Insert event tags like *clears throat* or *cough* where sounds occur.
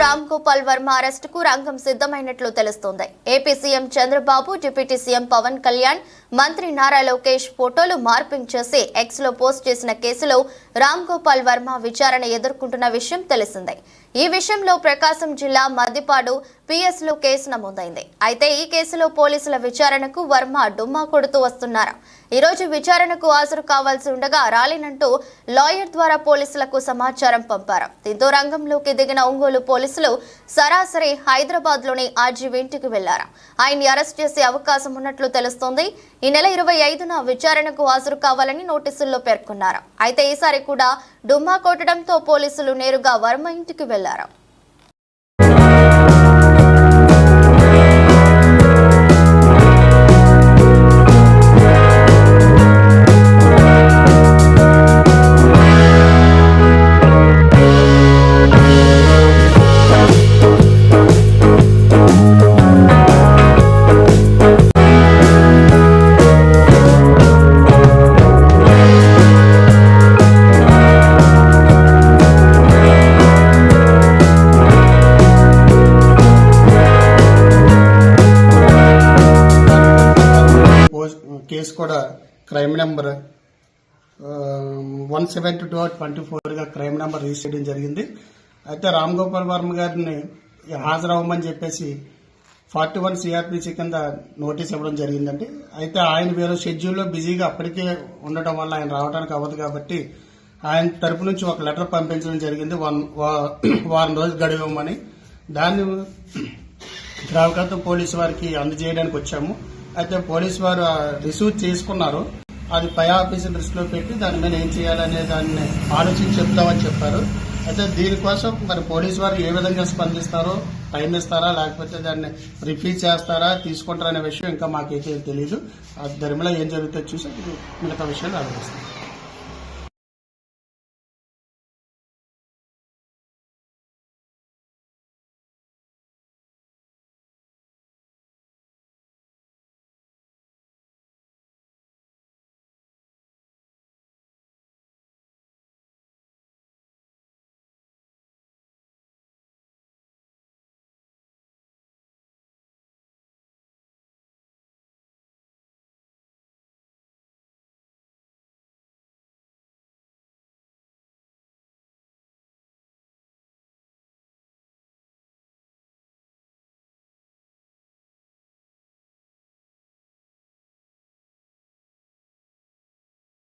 రామ్ గోపాల్ వర్మ అరెస్టుకు రంగం సిద్ధమైనట్లు తెలుస్తోంది. AP CM Chandrababu deputy CM Pawan Kalyan మంత్రి నారా లోకేష్ ఫోటోలు మార్పింగ్ చేసి ఎక్స్లో పోస్ట్ చేసిన కేసులో రామ్ గోపాల్ వర్మ విచారణ ఎదుర్కొంటున్న విషయం తెలిసిందే. ఈ విషయంలో ప్రకాశం జిల్లా మద్దిపాడు పిఎస్లో కేసు నమోదైంది. అయితే ఈ కేసులో పోలీసుల విచారణకు వర్మ డుమ్మా కొడుతూ వస్తున్నారు. ఈ రోజు విచారణకు హాజరు కావాల్సి ఉండగా రాలేనంటూ లాయర్ ద్వారా పోలీసులకు సమాచారం పంపారు. దీంతో రంగంలోకి దిగిన ఒంగోలు పోలీసులు సరాసరి హైదరాబాద్లోని ఆర్జీవి ఇంటికి వెళ్ళారు. ఆయన్ని అరెస్ట్ చేసే అవకాశం ఉన్నట్లు తెలుస్తోంది. ఈ నెల ఇరవై ఐదున విచారణకు హాజరు కావాలని నోటీసుల్లో పేర్కొన్నారు. అయితే ఈసారి కూడా డుమ్మా కొట్టడంతో పోలీసులు నేరుగా వర్మ ఇంటికి వెళ్ళారు. పోస్ట్ కేసు కూడా crime number one seventy two twenty ఫోర్గా crime number register చేయడం జరిగింది. అయితే రామ్ గోపాల్ వర్మ గారిని హాజరవ్వమని చెప్పేసి ఫార్టీ వన్ సిఆర్పిసి కింద నోటీస్ ఇవ్వడం జరిగిందండి. అయితే ఆయన వేరే షెడ్యూల్లో బిజీగా అప్పటికే ఉండటం వల్ల ఆయన రావడానికి అవ్వదు కాబట్టి ఆయన తరపు నుంచి ఒక లెటర్ పంపించడం జరిగింది. వన్ వా- వారం రోజులు గడివ్వమని దాన్ని *clears throat* ద్రావకాంతం పోలీసు వారికి అందజేయడానికి వచ్చాము. అయితే పోలీస్ వారు రిసీవ్ చేసుకున్నారు. అది పై ఆఫీసుని దృష్టిలో పెట్టి దాని మీద ఏం చేయాలనే దాన్ని ఆలోచించి చెప్తామని చెప్పారు. అయితే దీనికోసం మరి పోలీస్ వారు ఏ విధంగా స్పందిస్తారో టైం ఇస్తారా లేకపోతే దాన్ని రిఫ్యూజ్ చేస్తారా తీసుకుంటారా అనే విషయం ఇంకా మాకైతే తెలియదు ఆ ధర్మలో ఏం జరుగుతుందో చూసి మిగతా విషయాలు ఆలోచిస్తాం.